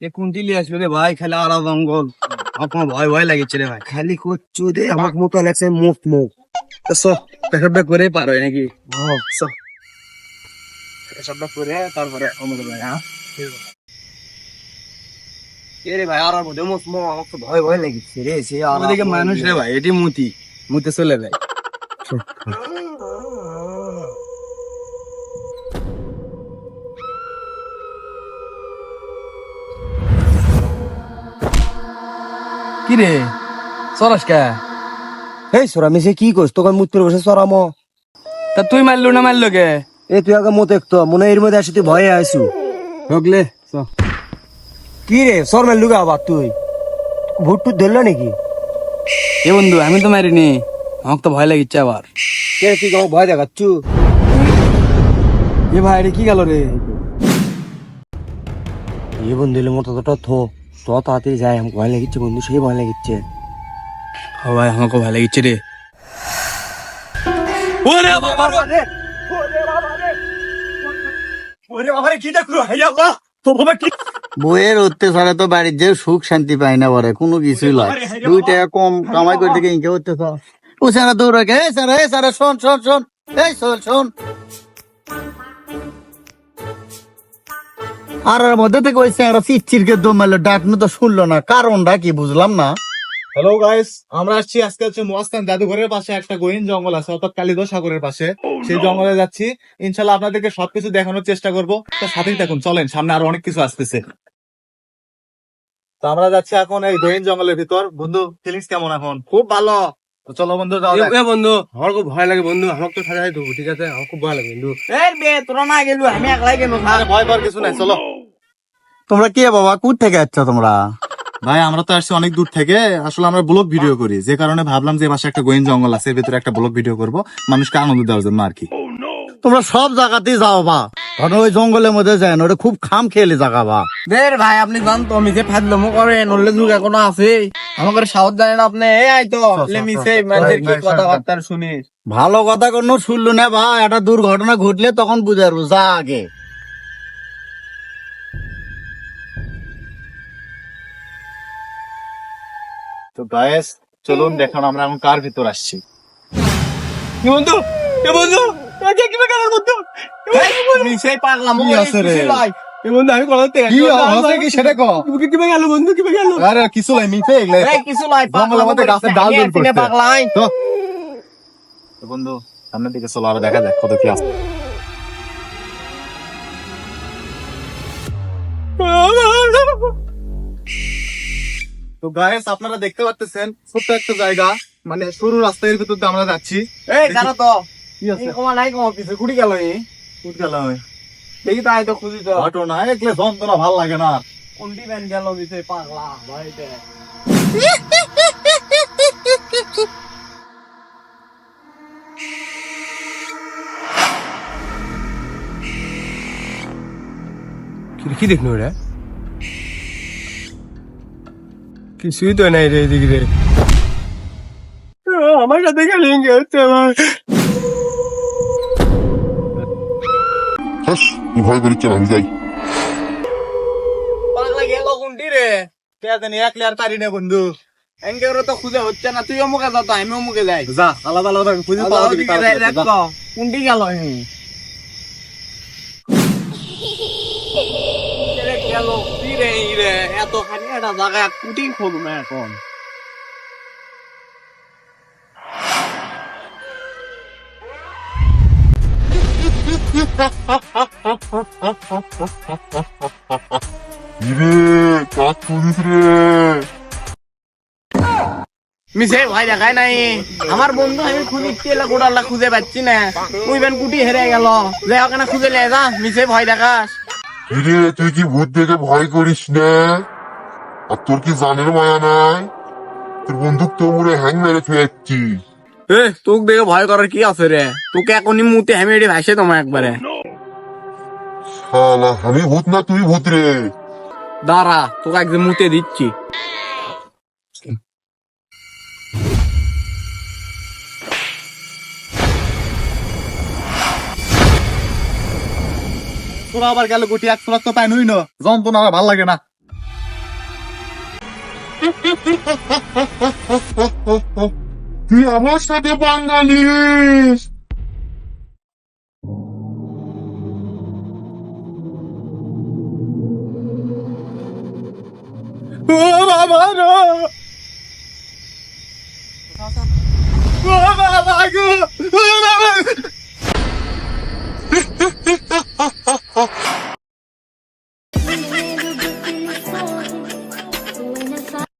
এ কোনটি লিয়ে আসবে রে ভাই খালি আড়া জঙ্গল আমার ভয় ভয় লাগছে রে ভাই। খালি করছ রে আমার মতো লাগছে মুখ মুখ। পেশাবটা করে পারো নাকি? পেশাবটা করে তারপরে ভাই হ্যাঁ? রে ভাই আর মধ্যে মুখ মুখ আমার তো ভয় ভয় লাগছে রে সে আর মানুষ রে ভাই এটি মুতি মুতে চলে যায়। কি রে সরাস কে? এই সোরা মিশে কি করছ তোকে মুত্র বসে সরামো তা তুই মারলু না মারলো কে এ তুই আগে মতো একটু মনে এর মধ্যে আসি তুই ভয়ে আইসু হোকলে কি রে সর মেলু গা আবার তুই? ভুট টুট ধরলো নাকি? এ বন্ধু আমি তো মারিনি। আমার তো ভয় লাগিচ্ছে আবার। কে তুই কেমন ভয় দেখাচ্ছু? এ ভাই রে কি গেল রে? এই বন্ধু মতো তো থো তো তাড়াতাড়ি যায় আমাকে ভয় লাগিচ্ছে বন্ধু সেই ভয় লাগিচ্ছে। ও ভাই আমাকে ভয় লাগিচ্ছে রে। ওরে বাবা রে! ওরে বাবা রে! কি দেখল? হাই আল্লাহ তো বাবা কি? বইয়ের অত্যাচারে তো বাড়ির যে সুখ শান্তি পাই না বলে কোনো কিছুই লয়। দুই টাকা কম কামাই করতে গিয়ে ইনকে অত্যাচার। ও সারা দৌড়ে গে সারা এই সারা শোন শোন শোন। এই শোন শোন। আর মধ্যে থেকে ওই স্যাংরা চিরকে দম মারলো ডাকনু তো শুনলো না। কারণটা কি বুঝলাম না? হ্যালো গাইস আমরা আসছি আজকে হচ্ছে মহাস্থান জাদুঘরের পাশে একটা গহীন জঙ্গল আছে অর্থাৎ কালিদহ সাগরের পাশে। সেই জঙ্গলে যাচ্ছি। ইনশাল্লাহ আপনাদেরকে সবকিছু দেখানোর চেষ্টা করব। তো সাথেই থাকুন চলেন সামনে আরও অনেক কিছু আসতেছে। তো আমরা যাচ্ছি এখন এই গহীন জঙ্গলের ভিতর। বন্ধু ফিলিংস কেমন এখন? খুব ভালো। তো চলো বন্ধু এ বন্ধু আমার খুব ভয় লাগে বন্ধু। আমাকে তো দেবো ঠিক আছে? আমার খুব ভয় লাগে বন্ধু। তোরা না গেলু আমি একলাই আরে ভয় পাওয়ার কিছু নাই চলো। তোমরা কে বাবা? কোথ থেকে যাচ্ছ তোমরা? ভাই আমরা তো আসছি অনেক দূর থেকে। আসলে আমরা ব্লগ ভিডিও করি। যে কারণে ভাবলাম যে পাশে একটা গহীন জঙ্গল আছে এর ভিতরে একটা ব্লগ ভিডিও করব। মানুষকে আনন্দ দেওয়ার জন্য আর কি। তোমরা সব জায়গাতেই যাও বা। কারণ ওই জঙ্গলের মধ্যে যায় ওটা খুব খাম খেলে জায়গা বা। দের ভাই আপনি জান তো আমি যে ফাদলমো করেন নলে যুগ এখনও আছে। আমাদের সাহস জানেন আপনি। এই আই তো মিছে মানুষের কি কথাবার্তা শুনিস। ভালো কথা কোনো শুনলো না ভাই একটা দুর্ঘটনা ঘটলে তখন বুঝারবো যা আগে। তো গায়েস চলুন দেখুন আমরা এখন কার ভিতর আসছি। কি বন্ধু এ বন্ধু আজকে কি বেকার বন্ধু? মিছে পাগলামো কি আছে রে? এ বন্ধু আমি থেকে কি সেটা কো? কি কি বেকার বন্ধু কি আরে কিছু নাই এগুলো এই কিছু ডাল করতে। পাগলাই। তো তো বন্ধু সামনের দিকে চলো আর দেখা যাক কত কি আছে। তো গায়েস আপনারা দেখতে পাচ্ছেন ছোট্ট একটা জায়গা মানে সরু রাস্তার ভিতর দিয়ে আমরা যাচ্ছি। এই কারও তো। কি আছে? কমা নাই কমা পিছে কুড়ি গেল এই কোন গেল দেখি তাই তো খুঁজি তো। ঘটনা একলে যন্ত্রণা ভালো লাগে না। কোনটি ব্যান গেল মিছে পাগলা ভাইতে কি দেখল রে কিছুই তো নাই রে এদিকে রে আমার সাথে খালি হচ্ছে আমার। হাস ভয় করিস না আমি যাই। পাগলা গেল কোনটি রে। কে জানি একলে আর পারি না বন্ধু। এনকে তো খুঁজে হচ্ছে না তুই অমুকে যা তো আমি অমুকে যাই। যা আলাদা আলাদা খুঁজে পাওয়া দিবি তাড়াতাড়ি, কোনটি গেল গেল কি রে এই রে এত খানি একটা জায়গায় কুটি খোলো না এখন। নাই। আমার বন্ধু আমি এলা গোড়াল্লা খুঁজে পাচ্ছি না। ওই বেন কুটি হেরে গেল। যাই ওখানে খুঁজে লে যা। মিছে ভয় দেখাস। ইরে তুই কি ভূত দেখে ভয় করিস না? আর তোর কি জানের মায়া নাই? তোর বন্দুক তো মুড়ে হ্যাং মেরে ফেলছি এ তোকে দেখে ভয় করার কি আছে রে? তোকে এখনই মুতে হেমেডি ভাসে তোমায় একবারে। শালা আমি ভূত না তুই ভূত রে? দাঁড়া তোকে একদম মুতে দিচ্ছি। তোরা আবার গেল গুটি, এক তোরা তো পায় নই না। যন্ত্রণা আমার ভালো লাগে না। তুই আমার সাথে বাঙালি। ও বাবা না ও বাবা গো।